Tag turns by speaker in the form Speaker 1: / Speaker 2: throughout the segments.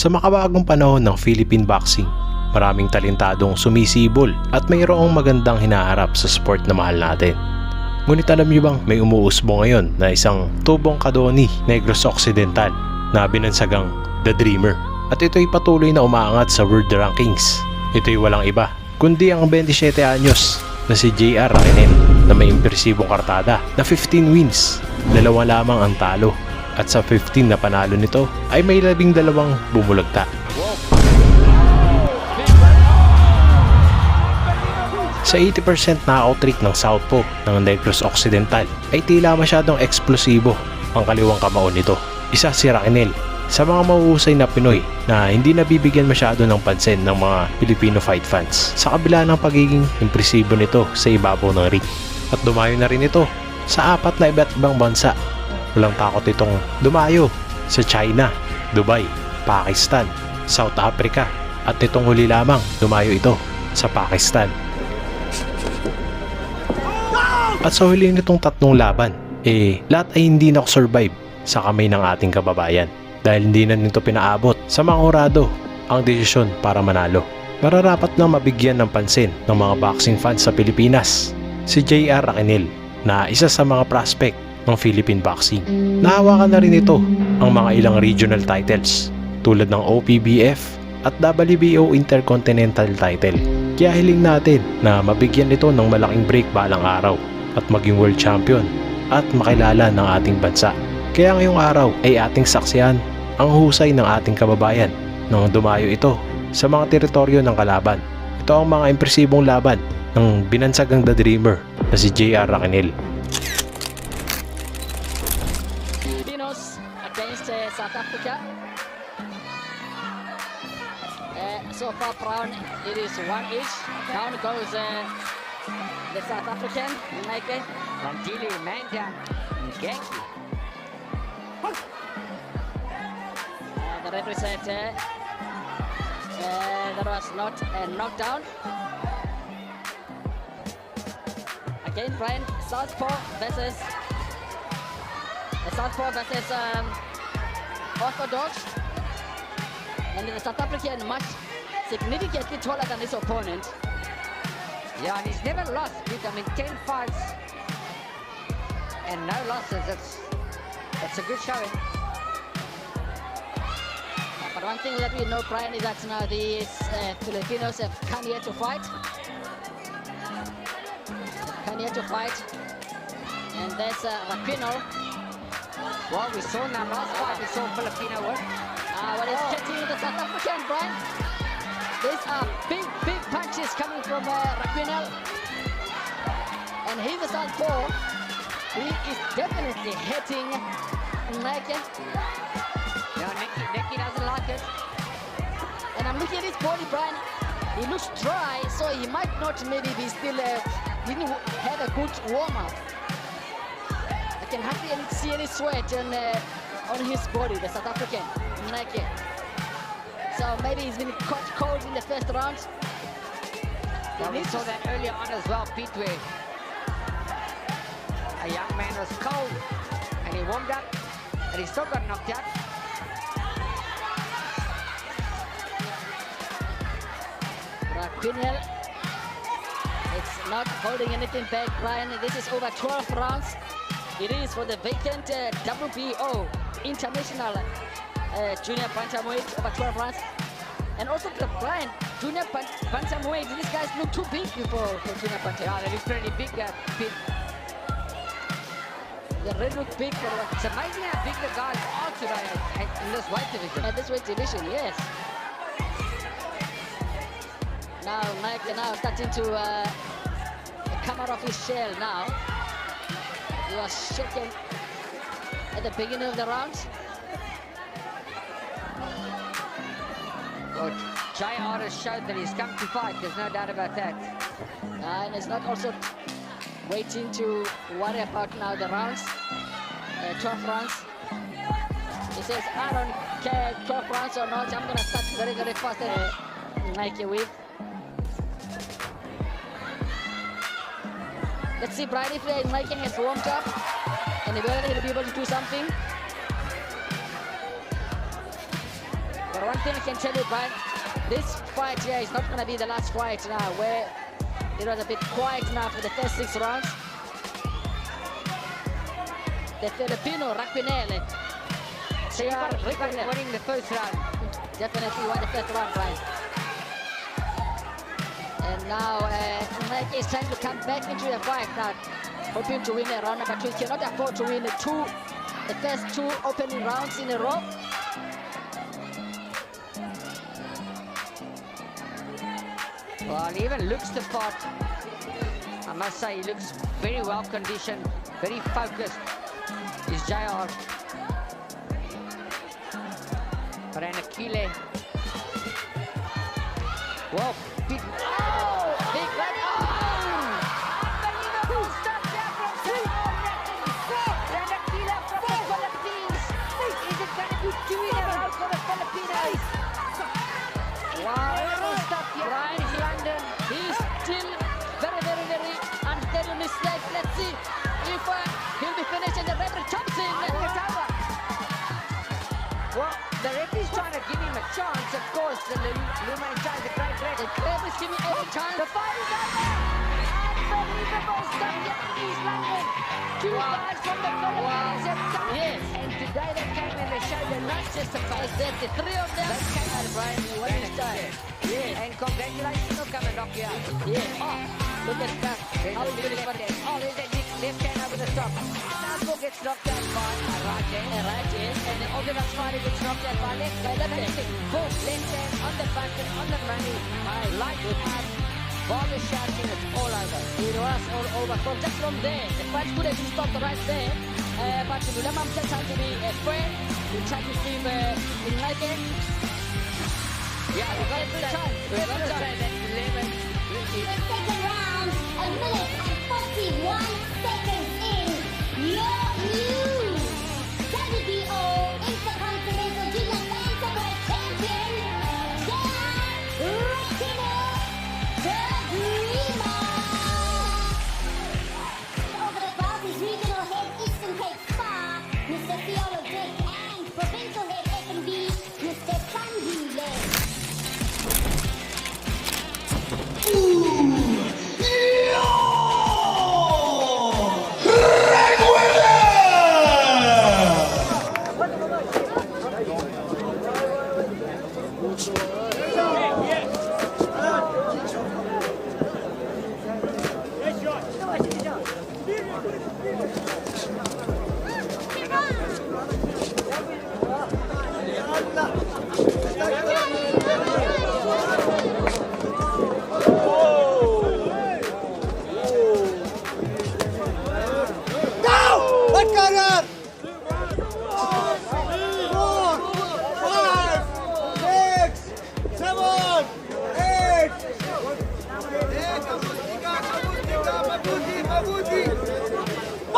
Speaker 1: Sa makabagong panahon ng Philippine boxing, maraming talentadong sumisibol at mayroong magandang hinaharap sa sport na mahal natin. Ngunit alam niyo bang may umuusbo ngayon na isang tubong kadoni Negros Occidental na binansagang The Dreamer at ito'y patuloy na umaangat sa world rankings. Ito'y walang iba kundi ang 27 anyos na si JR Raquel na may impresibong kartada na 15 wins, dalawa lamang ang talo at sa 15 na panalo nito ay may labing dalawang bumulagta. Sa 80% na out-trick ng Southpaw ng Negros Occidental ay tila masyadong eksplosibo ang kaliwang kamao nito. Isa si Raquel sa mga mahuhusay na Pinoy na hindi nabibigyan masyado ng pansin ng mga Filipino fight fans sa kabila ng pagiging impresibo nito sa ibabaw ng ring. At dumayo na rin ito sa apat na iba't ibang bansa. Walang takot itong dumayo sa China, Dubai, Pakistan, South Africa at itong huli lamang dumayo ito sa Pakistan. At sa huli nitong tatlong laban, eh lahat ay hindi survive sa kamay ng ating kababayan dahil hindi na nito pinaabot sa mga orado ang desisyon para manalo. Mararapat lang mabigyan ng pansin ng mga boxing fans sa Pilipinas si JR Raquel na isa sa mga prospect ng Philippine boxing. Nahawakan na rin ito ang mga ilang regional titles tulad ng OPBF at WBO Intercontinental title. Kaya hiling natin na mabigyan ito ng malaking break balang araw at maging world champion at makilala ng ating bansa. Kaya ngayong araw ay ating saksiyan ang husay ng ating kababayan nang dumayo ito sa mga teritoryo ng kalaban. Ito ang mga impresibong laban ng binansagang The Dreamer na si JR Raquel.
Speaker 2: South Africa. Uh, so far, round it is one each. Down goes uh, the South African, Nike.
Speaker 3: Randili Manda Genki.
Speaker 2: Uh, the said uh, uh, that was not a knockdown. Again, Brian Southpaw versus uh, Southpaw versus um, Orthodox. And the South African much significantly taller than his opponent.
Speaker 3: Yeah, and he's never lost. With, I mean, 10 fights and no losses. That's, that's a good showing.
Speaker 2: But one thing that we know, Brian, is that now the uh, Filipinos have come here to fight. Come here to fight. And there's uh, Rapino.
Speaker 3: Well, we saw in that last fight, we saw Filipino win.
Speaker 2: Uh, what is getting the South African, Brian? These are big, big punches coming from uh. And he's a southpaw. He is definitely hitting Nike.
Speaker 3: Yeah, Nicky, Nicky doesn't like it.
Speaker 2: And I'm looking at his body, Brian. He looks dry, so he might not maybe be still uh, didn't have a good warm up. I can hardly see any sweat on uh, on his body, the South African Nike. So maybe he's been caught cold in the first round.
Speaker 3: Yeah, we saw that earlier on as well, Pete, where a young man was cold and he warmed up and he still got knocked out.
Speaker 2: Rapinel. It's not holding anything back, Brian. This is over 12 rounds. It is for the vacant uh, WBO International uh, Junior Bantamweight over 12 rounds. And also the Brian, Junior Ban- Bantamweight. These guys look too big before for Junior
Speaker 3: Yeah,
Speaker 2: Bantamweight.
Speaker 3: they look pretty big, uh, Pete.
Speaker 2: They really look big for
Speaker 3: It's amazing how big the guys are today in this weight division.
Speaker 2: at this weight division, yes. Now Mike now starting to uh, come out of his shell now. He was shaken at the beginning of the round.
Speaker 3: Well, JR has showed that he's come to fight, there's no doubt about that.
Speaker 2: and it's not also waiting to worry about now the rounds, uh, 12 rounds. He says, I don't care 12 rounds or not, I'm gonna start very, very fast and uh, Nike with. Let's see, Brian, if uh, Nike has warmed up and if he'll be able to do something. But one thing I can tell you, Brian. This fight here is not going to be the last fight now, where it was a bit quiet now for the first six rounds. The Filipino Raquinele.
Speaker 3: So you got, you got winning the first round.
Speaker 2: Definitely won the first round, Brian. And now uh, Mike is trying to come back into the fight now, hoping to win a round number two. He cannot afford to win the two, the first two opening rounds in a row.
Speaker 3: Well, he even looks the part. I must say, he looks very well conditioned, very focused. Is JR. Ranakile. Whoa, big. Chance, of course. The Luma is trying to great
Speaker 2: The referee's giving every chance.
Speaker 3: The fight is over! Unbelievable stuff here in East London. Two
Speaker 2: Wow.
Speaker 3: guys from the Philippines have come.
Speaker 2: Yes.
Speaker 3: And today they came and they showed they're not just a.
Speaker 2: Is that the three of them?
Speaker 3: They came out
Speaker 2: Brian, you want to start? Yes.
Speaker 3: And congratulations on coming knock you out.
Speaker 2: Yeah. Oh, look at that.
Speaker 3: There's
Speaker 2: How
Speaker 3: a
Speaker 2: is
Speaker 3: big
Speaker 2: it?
Speaker 3: left hand. Oh, there's that left hand the top. Gets knocked out by a right hand.
Speaker 2: Yeah, right, yes.
Speaker 3: And then Ogden Asmani gets knocked out by left hand. Boom, left hand on the button, on the money. My light up. Ball is shouting, it's all over.
Speaker 2: It was all over. From just from there, the fight could have been stopped right there. Uh, but Lulama just had to be a friend. We tried to see uh, in like it.
Speaker 3: Yeah, we got
Speaker 2: Every time,
Speaker 3: we got to
Speaker 2: every
Speaker 3: say that Lehman
Speaker 4: The second round, a minute and 41 seconds
Speaker 5: Thank you.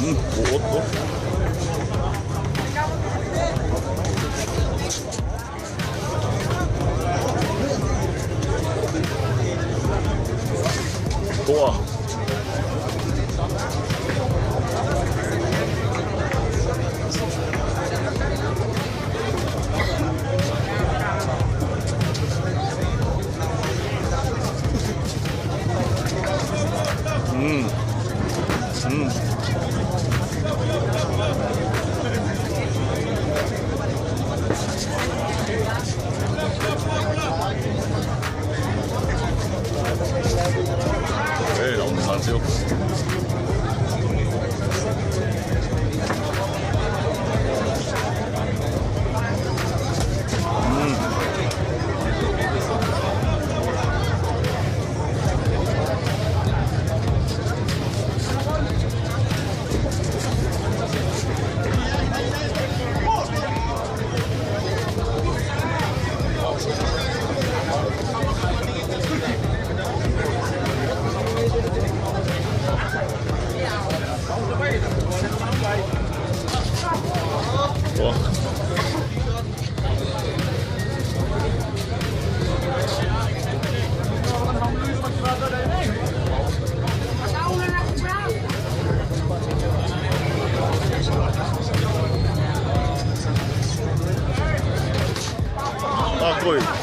Speaker 5: 嗯我我 apoio.